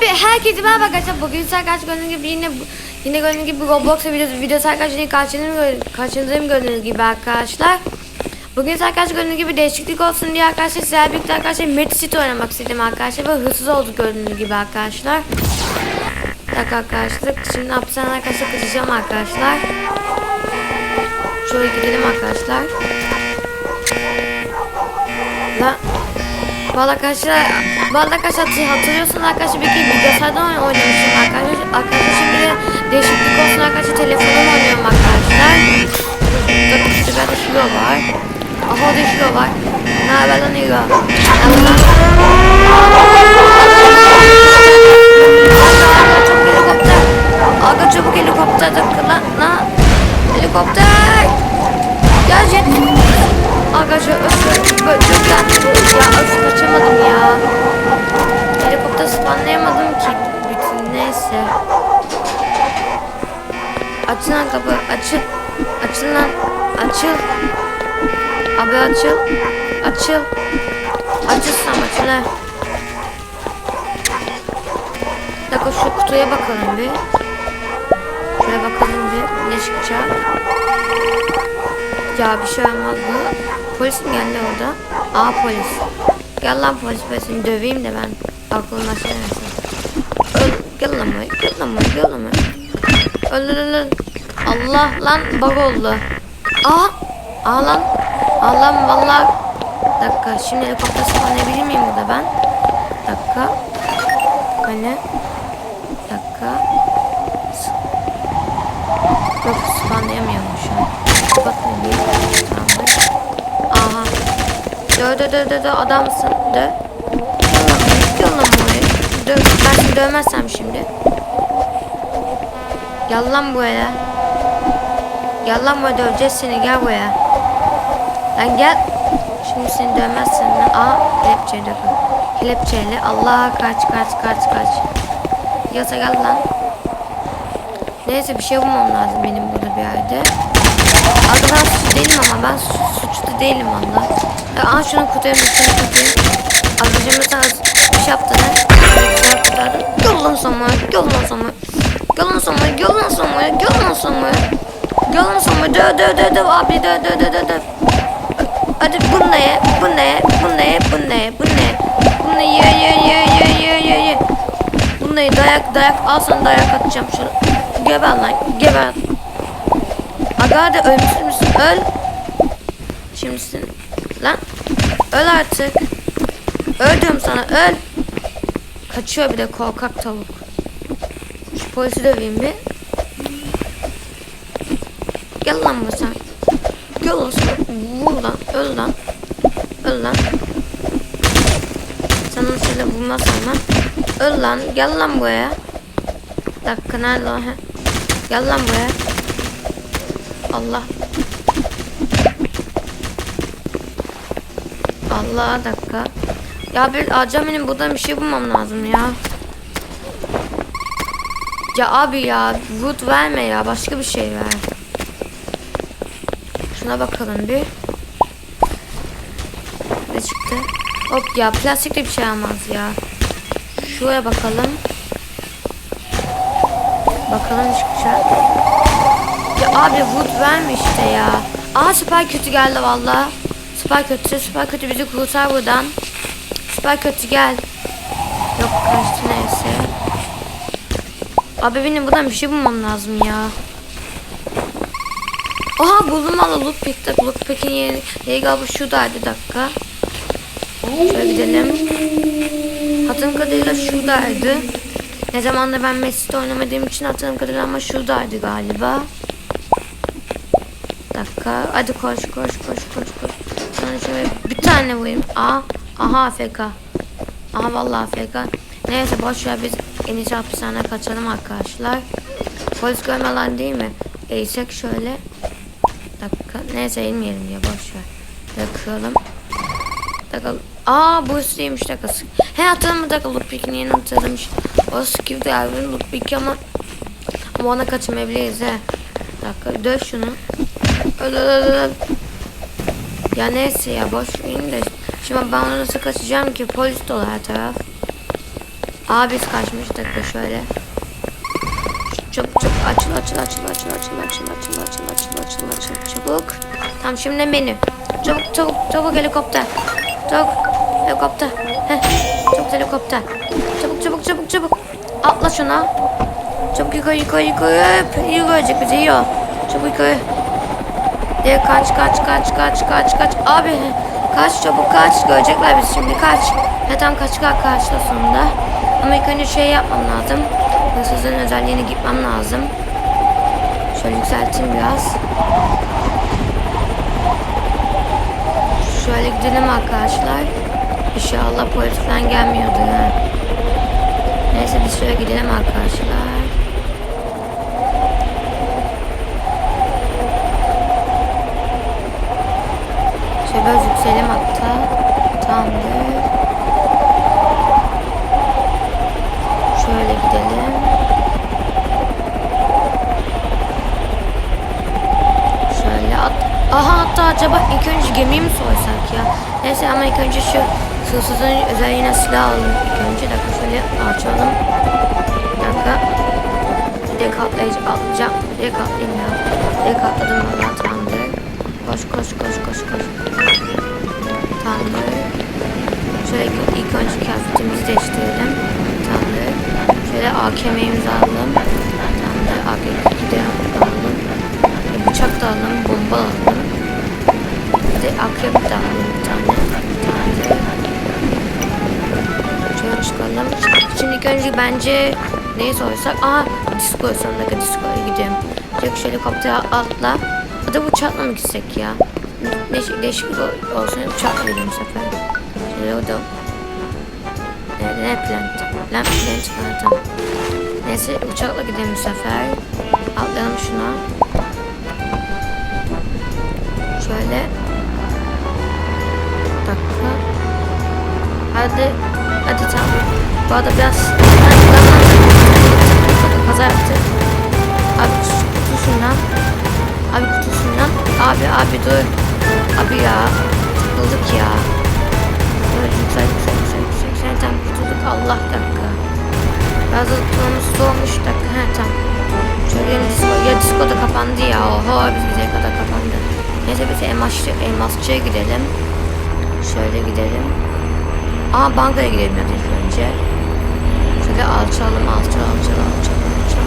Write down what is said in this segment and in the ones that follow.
Hep herkese merhaba arkadaşlar. Bugün arkadaşlar gördüğünüz gibi yine yine gördüğünüz gibi Roblox videosu videosu arkadaşlar yine karşınızdayım, karşınızdayım gördüğünüz gibi arkadaşlar. Bugün arkadaşlar gördüğünüz gibi değişiklik olsun diye arkadaşlar sizlerle birlikte arkadaşlar Met City oynamak istedim arkadaşlar ve hırsız olduk gördüğünüz gibi arkadaşlar. Bir dakika arkadaşlar şimdi hapishane arkadaşlar kaçacağım arkadaşlar. Şöyle gidelim arkadaşlar. Lan Valla arkadaşlar, valla arkadaşlar hatırlıyorsunuz arkadaşlar bir kere bilgisayardan oyn- oynamıştım arkadaşlar. Arkadaşlar şimdi de değişiklik olsun arkadaşlar telefondan oynuyorum arkadaşlar. Burada işte bir şilo var. Aha orada şilo var. Ne haber lan? Aga çabuk helikopter. Aga çabuk helikopter lan. Helikopter. Ya jet. Çok yandım ya öf kaçamadım ya. Helikopter spawnlayamadım ki bütün neyse. Açın lan kapı açıl. Açıl lan açıl. Abi açıl. Açıl. Açılsam açıl he. Bir dakika şu kutuya bakalım bir. Şuraya bakalım bir ne çıkacak. Ya bir şey olmaz mı? Polis mi geldi orada? Aa polis. Gel lan polis ben seni döveyim de ben aklımda şey. Öl, gel lan buraya, gel lan buraya, gel lan buraya. Öl öl öl, öl. Allah lan bug oldu. Aa, aa lan. Aa lan valla. Dakika şimdi helikopter spawnlayabilir miyim burada ben? Dakika. Hani? Dakika. Yok spawnlayamıyorum şu an. Kapatmayayım. Tamamdır. Dö dö dö dö dö adamsın. Dö. Gel lan buraya. Dö. Ben dövmezsem şimdi. Gel lan buraya. Gel lan buraya döveceğiz seni gel buraya. Lan gel. Şimdi seni dövmezsen lan. Aa kelepçeyle dövün. Kelepçeyle. Allah kaç kaç kaç kaç. Yasa gel lan. Neyse bir şey bulmam lazım benim burada bir yerde. Abi ben suçlu değilim ama ben su- suçlu değilim valla. Ya, Aa şunun kutuya üstüne tutayım. Arkadaşım mesela bir şey yaptı ne? Güzel sana. Gel lan sana, gel lan sana, gel lan sana. Gel lan sana, dö dö dö dö abi dö dö dö dö dö. Hadi bunu da ye, bunu da ye, bunu da ye, bunu da ye, bunu da ye. Da ye ye ye ye ye ye da ye, dayak dayak, al sana dayak atacağım şunu. Geber lan, geber. Aga hadi ölmüşsün müsün? Öl. Şimdisin. Lan. Öl artık. Öl diyorum sana öl. Kaçıyor bir de korkak tavuk. Şu polisi döveyim bir. Gel lan bu sen. Gel sen. Vur lan. Öl lan. Öl lan. Sana şöyle vurmazsan lan. Öl lan. Gel lan buraya. Bir dakika nerede o? Gel lan buraya. Allah. Allah dakika. Ya bir Acami'nin buradan bir şey bulmam lazım ya. Ya abi ya wood verme ya başka bir şey ver. Şuna bakalım bir. Ne çıktı? Hop ya plastik de bir şey almaz ya. Şuraya bakalım. Bakalım çıkacak. Ya abi wood verme işte ya. Aa süper kötü geldi valla. Süper kötü, süper kötü bizi kurtar buradan. Süper kötü gel. Yok kaçtı neyse. Abi benim buradan bir şey bulmam lazım ya. Oha buldum valla loot pick'te. Loot pick'in yeri, yeri galiba şuradaydı dakika. Şöyle gidelim. Hatırladığım kadarıyla şuradaydı. Ne zamandır ben Messi'de oynamadığım için hatırladığım kadarıyla ama şuradaydı galiba. Dakika. Hadi koş koş koş koş Sana şöyle bir tane vurayım. Aa. Aha AFK. Aha vallahi AFK. Neyse boş ver biz en iyisi hapishaneye kaçalım arkadaşlar. Polis görmeler değil mi? Eğsek şöyle. Dakika. Neyse inmeyelim ya boş ver. Bakalım. Dakika. Aa bu üstüymüş dakika. He hatırladım dakika Lootpick'in yeni hatırlamış. O Skip Drive'ın Lootpick ama ama ona kaçamayabiliriz he. Dakika döv şunu. Öl öl öl öl. Ya neyse ya boş verin de. Şimdi ben nasıl kaçacağım ki polis dolu her taraf. Aa biz kaçmıştık da şöyle. Çabuk çabuk açıl açıl açıl açıl açıl açıl açıl açıl açıl açıl açıl çabuk. Tamam şimdi menü. Çabuk çabuk çabuk helikopter. Çabuk helikopter. Heh. Çabuk helikopter. Çabuk çabuk çabuk çabuk. Atla şuna. Çabuk yukarı yukarı yukarı. Görecek bizi o. Çabuk yukarı. De kaç kaç kaç kaç kaç kaç. Abi kaç çabuk kaç. Görecekler bizi şimdi kaç. He tamam kaç kaç kaçta sonunda. Ama ilk önce şey yapmam lazım. Hırsızın özelliğine gitmem lazım. Şöyle yükselteyim biraz. Şöyle gidelim arkadaşlar. İnşallah polis falan gelmiyordu ha. Neyse biz şöyle gidelim arkadaşlar. Şöyle biraz yükselim hatta. Tamamdır. Şöyle gidelim. Şöyle at. Aha hatta acaba ilk önce gemiyi mi soysak ya? Neyse ama ilk önce şu hırsızın özelliğine silah alalım. İlk önce dakika şöyle açalım. Bir dakika. Direkt atlayıcı atlayacağım. Direkt atlayayım ya. Direkt atladım valla tamamdır. Koş koş koş koş koş. Şöyle ilk, önce kıyafetimizi değiştirelim. Tamamdır. Şöyle AKM'imizi alalım. Tamamdır. AKM'yi de alalım. E, bıçak da alalım. Bomba alalım. Bir de akrep de alalım bir tane. Tamamdır. Şöyle çıkalım. Şimdi ilk önce bence neyi sorsak? Aa disco sonundaki disco'ya gidelim. Şöyle helikoptere atla. Ya da uçakla mı gitsek ya? Değişiklik ol- olsun uçakla gidelim sefer. Şöyle o da. Nerede ne plant? Plant plant ha, tamam. Neyse uçakla gidelim bu sefer. Atlayalım şuna. Şöyle. Bir dakika. Hadi. Hadi tamam. Bu arada biraz kaza yaptık. Abi kutusundan. Abi kutusundan. Abi abi dur. Abi ya. Takıldık ya. Da tutmamız zormuş dakika. He tamam. Şöyle disco. Ya disco da kapandı ya. Oho biz bize kadar kapandı. Neyse biz elmasçı, elmasçıya gidelim. Şöyle gidelim. Aa bankaya gidelim ya ilk önce. Şöyle alçalım alçal alçal alçal alçal.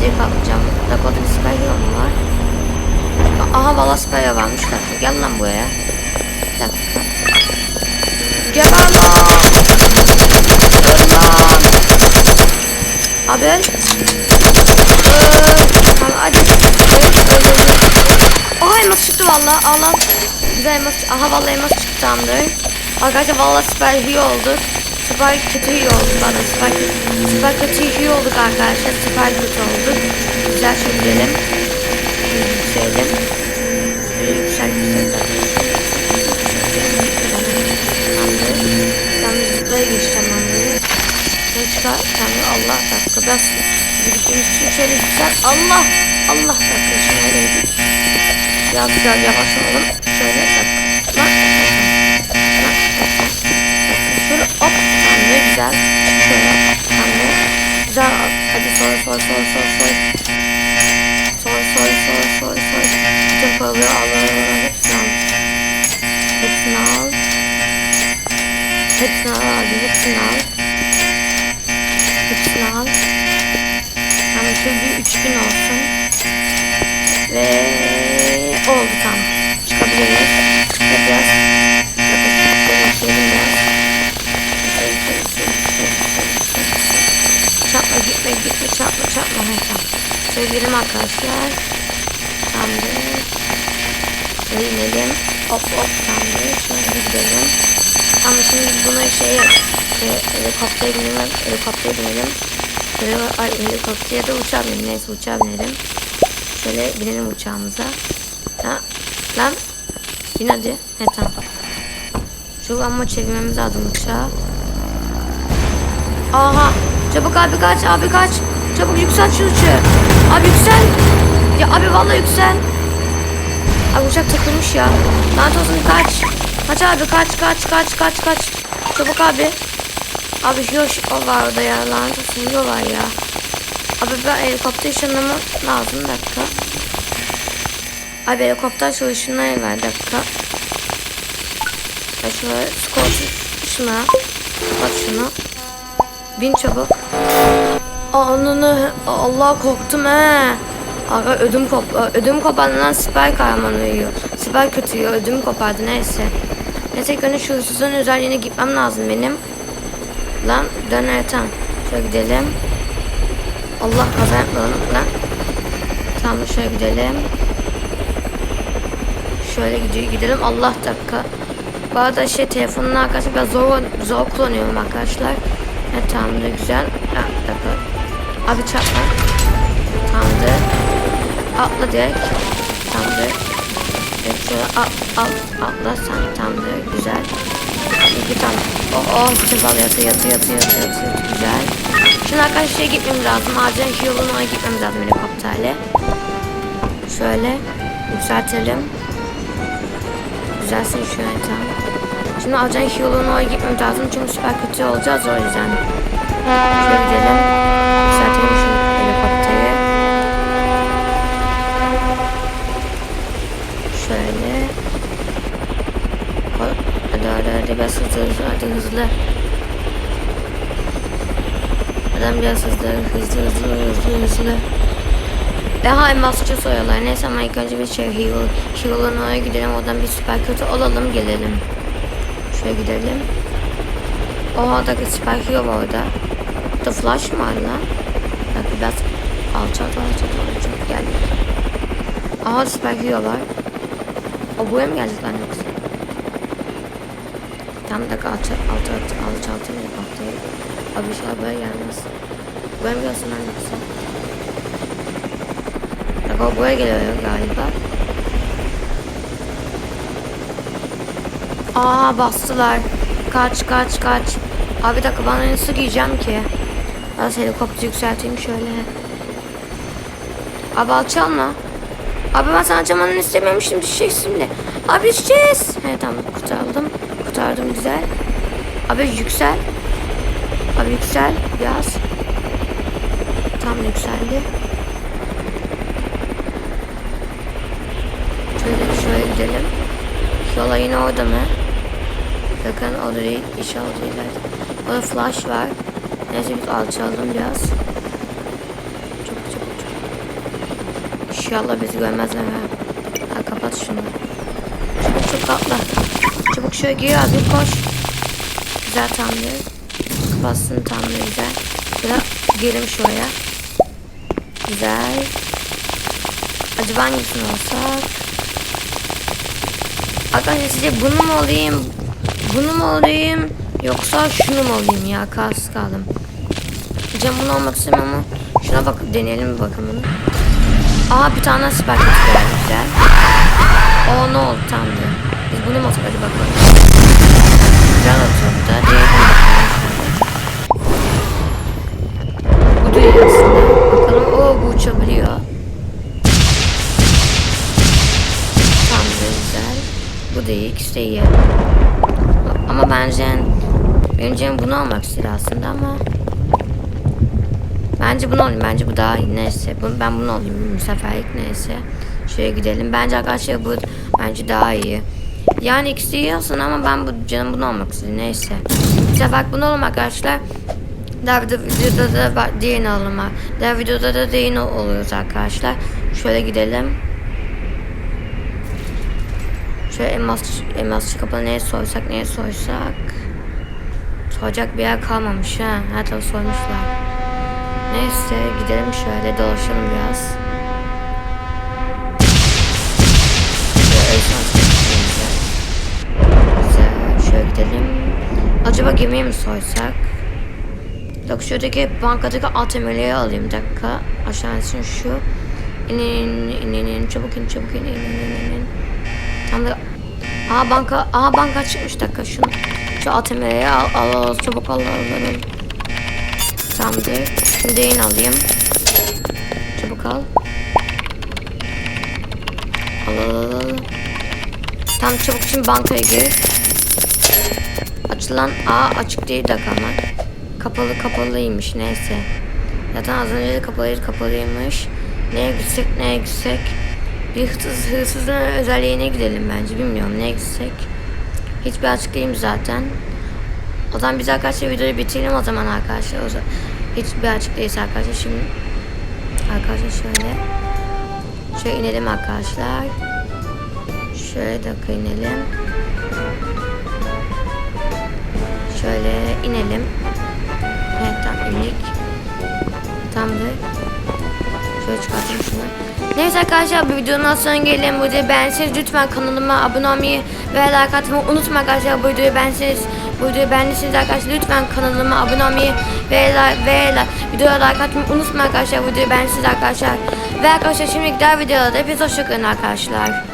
Direkt alacağım. Dakota bir Skyrim var. Aha valla Skyrim varmış. Gel lan buraya. Bir. Gel lan. Öl lan. Abi öl. Öl. Tamam hadi. Aha elmas çıktı valla. Allah. Güzel elmas. Aha valla elmas çıktı tamamdır. Arkadaşlar valla süper iyi olduk. Süper kötü iyi olduk bana. Süper süper kötü iyi olduk arkadaşlar. Süper kötü olduk. Güzel şey gidelim. Yükselim. Yüksel yüksel. Tamamdır. Tamam zıplaya geçeceğim ben böyle. Şöyle çıkar. Tamam Allah dakika. Biraz gittiğimiz için şöyle yüksel. Allah. Allah dakika. Şimdi öyleydik. Biraz biraz yavaş olalım. Şöyle dakika. Lan. Şöyle hop. Tamam ne güzel. Şöyle. Tamam ne. Güzel. Hadi soy soy soy soy soy. Soy soy soy soy soy. Bütün paraları al al al al. Hepsini al. Hepsini al. Hepsini al. Hepsini al hepsini al. Ama şu bir 3000 olsun. Ve oldu tam. Çıkabiliriz. Ve biraz Çatma gitme gitme çatma çatma. Ha, tamam. Söyleyelim arkadaşlar. Tamamdır. Söyleyelim. Hop hop tamamdır. Şöyle gidelim. Ama şimdi buna şey yapalım helikoptere binelim. Helikoptere binelim. Şöyle ay, helikoptere da uçağa binelim. Neyse uçağa binelim. Şöyle binelim uçağımıza. Ha, lan. Bin hadi. He tamam. Şu ama çevirmemiz lazım uçağı. Aha. Çabuk abi kaç abi kaç. Çabuk yüksel şu uçağı. Abi yüksel. Ya abi vallahi yüksel. Abi uçak takılmış ya. Lanet olsun kaç. Kaç abi kaç kaç kaç kaç kaç. Çabuk abi. Abi yoş o var orada ya lanet olsun ya. Abi ben helikopter ışınlamam lazım dakika. Abi helikopter çalışına ver dakika. Ya şöyle skor şuna. Kapat şunu. Bin çabuk. Ananı Allah korktum he. Aga ödüm kop ödüm kopardı lan siper kahraman uyuyor. Siper kötü yiyor ödüm kopardı neyse. Neyse gönül şu hırsızın özelliğine gitmem lazım benim. Lan dön Ertan. Şöyle gidelim. Allah kaza yapmayalım lan. Tamam şöyle gidelim. Şöyle gidiyor gidelim. Allah dakika. Bu arada şey telefonun arkadaşlar biraz zor, zor kullanıyorum arkadaşlar. Evet tamamdır güzel. Ha, dakika. Abi çarpma. Tamamdır. Atla direkt. Tamamdır. Evet şöyle at, at, atla sen tamamdır. Güzel. Oh bütün yatı yatı yatı yatı yatı güzel. Şimdi arkadaşlar şeye gitmemiz lazım. Acilen şu yolun oraya gitmemiz lazım helikopterle. Şöyle yükseltelim. Güzelsin şu an tamam. Şimdi acilen şu yolun oraya gitmemiz lazım çünkü süper kötü olacağız o yüzden. Şöyle gidelim. Yükseltelim şu helikopteri. Şöyle. Hadi biraz hızlı hadi hızlı. Adam biraz hızlı hızlı hızlı hızlı hızlı. Daha elmasçı soruyorlar. Neyse ama ilk önce bir şey Heal, Heal'ın oraya gidelim. Oradan bir süper kötü olalım gelelim. Şöyle gidelim. Oha da süper Heal var orada. The Flash mı var lan? Bak biraz alçak alçak alçak geldik. Aha süper Heal var. O buraya mı gelecek lan yoksa? Tam da alçak alçak alçak alçak helikopteri. Abi inşallah böyle gelmez. Buraya mı gelsin lan yoksa? Bak o buraya geliyor galiba. Aa bastılar. Kaç kaç kaç. Abi bir dakika ben nasıl giyeceğim ki? Biraz helikopter yükselteyim şöyle. Abi alçalma. Abi ben sana alçalmanı istememiştim. Düşeceksin şimdi. Abi düşeceğiz. Evet tamam kurtardım. Kurtardım güzel. Abi yüksel. Abi yüksel biraz. Tam yükseldi. Şöyle şöyle gidelim. Yola yine orada mı? Bakın o da değil. İnşallah değiller. Orada flash var. Neyse biz alçaldım biraz. Çok çok çok. İnşallah bizi görmezler ha. Ha kapat şunu. Atla. Çabuk şöyle gir abi koş. Güzel tamamdır. Kapatsın tamamdır güzel. Biraz girelim şuraya. Güzel. Acaba hangisini alsak? Arkadaşlar sizce bunu mu alayım? Bunu mu alayım? Yoksa şunu mu alayım ya? Kas kaldım. Cam bunu almak istemiyorum ama şuna bak deneyelim bir bakın bunu. Aa bir tane süper kötü geldi güzel. O ne oldu tamamdır. Bunu mu atalım hadi bakalım. Güzel atıyor bu da. Bakalım. Bu değil aslında. Bakalım o bu uçabiliyor. Tamamdır güzel. Bu da iyi. İkisi de iyi. Ama bence benim canım bunu almak istiyor aslında ama Bence bunu alayım. Bence bu daha iyi. Neyse. Bu, ben bunu alayım. Bu seferlik neyse. Şuraya gidelim. Bence arkadaşlar bu bence daha iyi. Yani ikisi olsun ama ben bu canım bunu almak istiyorum. Neyse. Bu sefer bunu alalım arkadaşlar. Daha video, videoda da diğerini alalım. ha. Daha videoda da diğerini oluyoruz arkadaşlar. Şöyle gidelim. Şöyle elmas, elmas kapalı neye soysak neye soysak. Soyacak bir yer kalmamış ha. Her tarafı soymuşlar. Neyse gidelim şöyle dolaşalım biraz. Gemiyi mi soysak? Yok şuradaki bankadaki ATM'leri alayım dakika. Aşağı insin şu. İn in in in in çabuk in çabuk in in in in in. Tam da Aa banka, aa banka çıkmış dakika şunu. Şu ATM'leri al, al, al, çabuk al, al, al. Tamamdır. Şimdi yayın alayım. Çabuk al. Al al al al. Tamam çabuk şimdi bankaya gir. Açılan A açık değil dakika ama. kapalı kapalıymış neyse. Zaten az önce de kapalıydı kapalıymış. Neye gitsek neye gitsek. Bir hırsız, hırsızın özelliğine gidelim bence bilmiyorum neye gitsek. Hiçbir açık değilim zaten. O zaman biz arkadaşlar videoyu bitirelim o zaman arkadaşlar. O zaman hiçbir açık değilse arkadaşlar şimdi arkadaşlar şöyle şöyle inelim arkadaşlar. Şöyle dakika inelim. Şöyle inelim. Evet tamam indik. Tamamdır. Şöyle çıkartayım şunu. Neyse arkadaşlar bu videonun sonuna gelelim. Bu videoyu beğendiyseniz lütfen kanalıma abone olmayı ve like atmayı unutmayın arkadaşlar. Bu videoyu beğendiyseniz bu videoyu beğendiyseniz arkadaşlar lütfen kanalıma abone olmayı ve like, ve like, videoya like atmayı unutmayın arkadaşlar. Bu videoyu beğendiyseniz arkadaşlar. Ve arkadaşlar şimdi daha videoda hepiniz hoşçakalın arkadaşlar.